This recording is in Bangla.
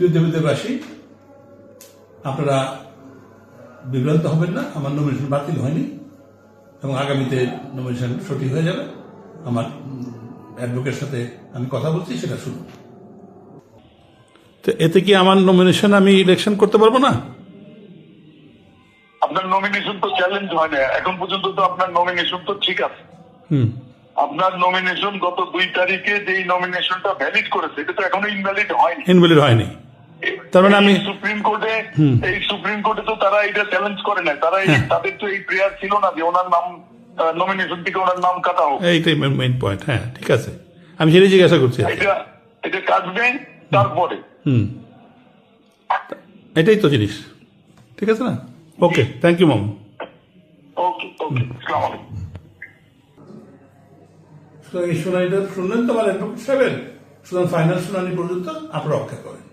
প্রিয় দেবদেবাসী আপনারা বিভ্রান্ত হবেন না আমার নমিনেশন বাতিল হয়নি এবং আগামীতে নমিনেশন সঠিক হয়ে যাবে। আমার অ্যাডভোকেটের সাথে আমি কথা বলছি সেটা শুনুন। তো এতে কি আমার নমিনেশন আমি ইলেকশন করতে পারব না? আপনার নমিনেশন তো চ্যালেঞ্জ হয় না এখন পর্যন্ত তো আপনার নমিনেশন তো ঠিক আছে। হুম। আপনার নমিনেশন গত দুই তারিখে যেই নমিনেশনটা ভ্যালিড করেছে এটা তো এখনও ইনভ্যালিড হয়নি। ইনভ্যালিড হয়নি। তার মানে আমি- সুপ্রিম কোর্টে এই সুপ্রিম কোর্টে তো তারা এটা চ্যালেঞ্জ করে না তারা তাদের তো এই প্রেয়ার ছিল না যে ওনার নাম নমিনেশন থেকে ওনার নাম কাটা হোক। এইটাই মেইন পয়েন্ট হ্যাঁ ঠিক আছে। আমি সেটাই জিজ্ঞাসা করছি এটা এটা কাটবে তারপরে। হুম। এটাই তো জিনিস। ঠিক আছে না? ওকে থ্যাংক ইউ মাম ওকে ওকে সালাম আলাইকুম। সুতরাং এই শুনানিটা শুনলেন তো আমার অ্যাডভোকেট সাহেবের? সুতরাং ফাইনাল শুনানি পর্যন্ত আপনারা অপেক্ষা করেন।